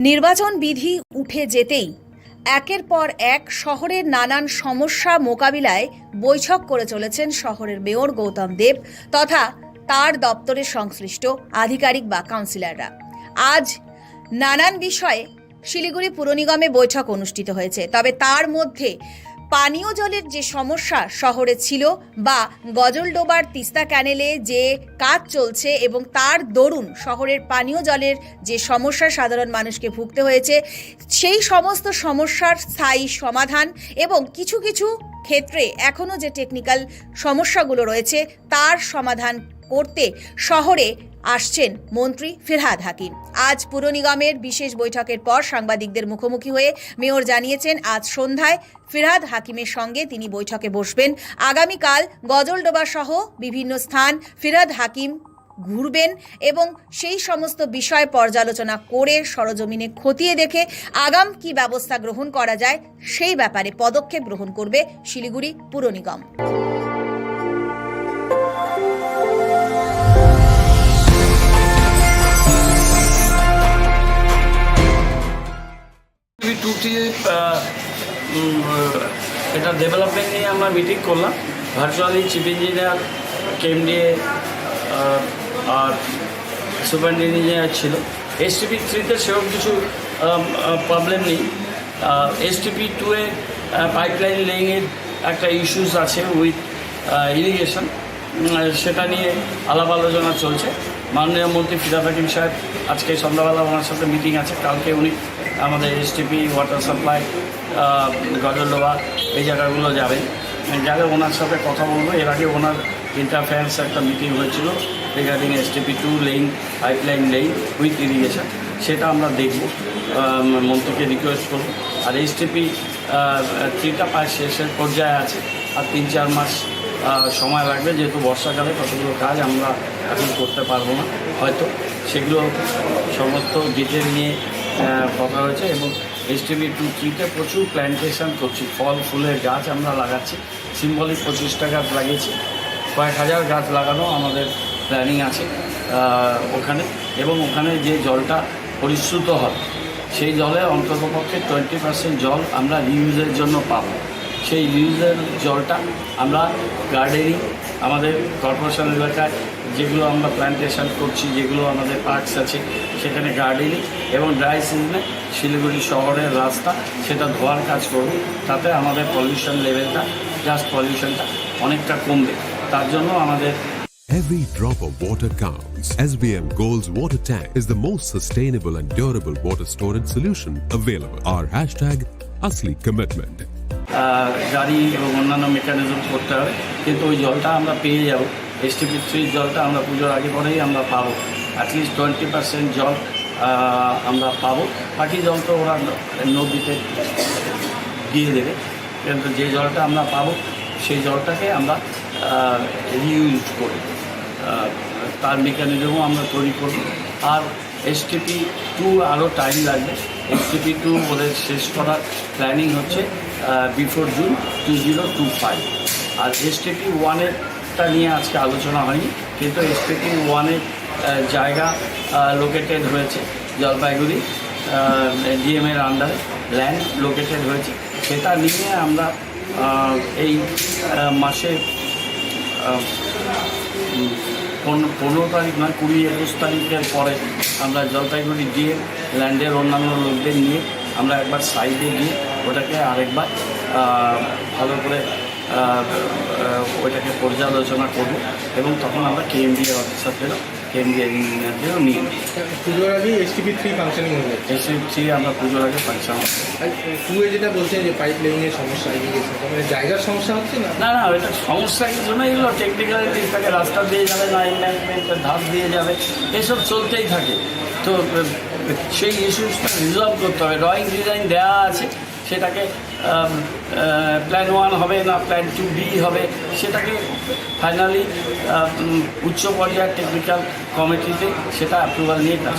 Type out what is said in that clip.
নির্বাচন বিধি উঠে যেতেই একের পর এক শহরের নানান সমস্যা মোকাবিলায় বৈঠক করে চলেছেন শহরের মেয়র গৌতম দেব তথা তার দপ্তরের সংশ্লিষ্ট আধিকারিক বা কাউন্সিলররা। আজ নানান বিষয়ে শিলিগুড়ি পুরনিগমে বৈঠক অনুষ্ঠিত হয়েছে। তবে তার মধ্যে পানীয় জলের যে সমস্যা শহরে ছিল বা গজলডোবার তিস্তা ক্যানেলে যে কাজ চলছে এবং তার দরুন শহরের পানীয় জলের যে সমস্যা সাধারণ মানুষকে ভুগতে হয়েছে, সেই সমস্ত সমস্যার স্থায়ী সমাধান এবং কিছু কিছু ক্ষেত্রে এখনও যে টেকনিক্যাল সমস্যাগুলো রয়েছে, তার সমাধান করতে শহরে আসছেন মন্ত্রী ফিরহাদ হাকিম। আজ পুর নিগমের বিশেষ বৈঠকের পর সাংবাদিকদের মুখোমুখি হয়ে মেয়র জানিয়েছেন, আজ সন্ধ্যায় ফিরহাদ হাকিমের সঙ্গে তিনি বৈঠকে বসবেন। আগামীকাল গজলডোবা সহ বিভিন্ন স্থান ফিরহাদ হাকিম ঘুরবেন এবং সেই সমস্ত বিষয় পর্যালোচনা করে সরজমিনে খতিয়ে দেখে আগাম কি ব্যবস্থা গ্রহণ করা যায় সেই ব্যাপারে পদক্ষেপ গ্রহণ করবে শিলিগুড়ি পুর নিগম। টুটি এটা ডেভেলপমেন্ট নিয়ে আমরা মিটিং করলাম। ভার্চুয়ালি চিফ ইঞ্জিনিয়ার কেএমডিএ আর সুপার ইঞ্জিনিয়ার ছিল। এসটিপি থ্রিতে সেরকম কিছু প্রবলেম নেই। এসটিপি টুয়ে পাইপলাইন লেইংয়ের একটা ইস্যুস আছে উইথ ইরিগেশন সেটা নিয়ে আলাপ আলোচনা চলছে। মাননীয় মন্ত্রী ফিরাদ হাকিম সাহেব আজকে সন্ধ্যাবেলা ওনার সাথে মিটিং আছে। কালকে উনি আমাদের এসটিপি ওয়াটার সাপ্লাই গজলডোবা এই জায়গাগুলো যাবে। যাবে ওনার সাথে কথা বলব। এর আগে ওনার ইন্টারফেয়ারেন্স একটা মিটিং হয়েছিল regarding STP two lane pipeline lane with irrigation সেটা আমরা দেখব মন্ত্রীকে রিকোয়েস্ট করব। আর এসটিপি থ্রিটা প্রায় শেষের পর্যায়ে আছে। আর তিন চার মাস সময় লাগবে, যেহেতু বর্ষাকালে কতগুলো কাজ আমরা এখন করতে পারব না, হয়তো। সেগুলো সমস্ত ডিটেল নিয়ে কথা হয়েছে এবং এসটিভি টু থ্রিতে প্রচুর প্ল্যান্টেশন করছি। ফল, ফুলের গাছ আমরা লাগাচ্ছি। সিম্বলিক পঁচিশটা গাছ লাগিয়েছি। কয়েক হাজার গাছ লাগানো আমাদের প্ল্যানিং আছে ওখানে। এবং ওখানে যে জলটা পরিশ্রুত হয়, সেই জলে অন্ততপক্ষে টোয়েন্টি পার্সেন্ট জল আমরা রিউজের জন্য পাবো। সেই রিউজের জলটা আমরা গার্ডেনিং আমাদের কর্পোরেশন এলাকায় যেগুলো আমরা প্ল্যান্টেশন করছি যেগুলো আমাদের পার্কস আছে সেখানে গার্ডেনিং এবং ড্রাই সিজনে শিলিগুড়ি শহরের রাস্তা সেটা ধোয়ার কাজ করব তাতে আমাদের পলিউশন লেভেলটা জাস্ট পলিউশনটা অনেকটা কমবে তার জন্য আমাদের Every drop of water counts. SBM Gold's water tank is the most sustainable and durable water storage solution available. Our hashtag Asli Commitment. গাড়ি এবং অন্যান্য মেকানিজম করতে হবে কিন্তু ওই জলটা আমরা পেয়ে যাব এসটিপি থ্রির জলটা আমরা পুজোর আগে পরেই আমরা পাবো। অ্যাটলিস্ট টোয়েন্টি পার্সেন্ট জল আমরা পাবো। বাকি জল তো ওরা নদীতে দিয়ে দেবে। কিন্তু যে জলটা আমরা পাবো, সেই জলটাকে আমরা রিউজ করি তার মেকানিজমও আমরা তৈরি করব। আর এসটিপি টু আরও টাইম লাগবে। এসটিপি টু ওদের শেষ করার প্ল্যানিং হচ্ছে before June two zero two five আর এসটিপি ওয়ানেরটা নিয়ে আজকে আলোচনা হয়নি, কিন্তু এসটিপি ওয়ানের জায়গা লোকেটেড হয়েছে, জলপাইগুড়ি ডিএমের আন্ডারে ল্যান্ড লোকেটেড হয়েছে। সেটা নিয়ে আমরা এই মাসে পনেরো তারিখ নয়, কুড়ি একুশ তারিখের পরে আমরা জলপাইগুড়ি গিয়ে ল্যান্ডের অন্যান্য লোকদের নিয়ে আমরা একবার সাইডে গিয়ে ওটাকে আরেকবার ভালো করে ওইটাকে পর্যালোচনা করব এবং তখন আমরা কেএমডি অফিসারদেরও কেএমডি ইঞ্জিনিয়ারদেরও নিয়ে নিই পুজোর আগেই এসটিপি থ্রি ফাংশনিং হয়ে যাচ্ছে এসে থ্রি আমরা পুজোর আগে ফাংশন আর টু এ যেটা বলছেন যে পাইপ লাইনের সমস্যা মানে জায়গার সমস্যা হচ্ছে না? না না এটা সমস্যা কিছু না এগুলো টেকনিক্যালিটিস থাকে রাস্তা দিয়ে যাবে না এনলাইনমেন্টের ধাপ দিয়ে যাবে এসব চলতেই থাকে। তো সেই ইস্যুসটা রিজলভ করতে হবে। ড্রয়িং ডিজাইন দেওয়া আছে সেটাকে প্ল্যান ওয়ান হবে না প্ল্যান টু বি হবে, সেটাকে ফাইনালি উচ্চ পর্যায়ের টেকনিক্যাল কমিটিতে সেটা অ্যাপ্রুভাল নিয়ে কাজ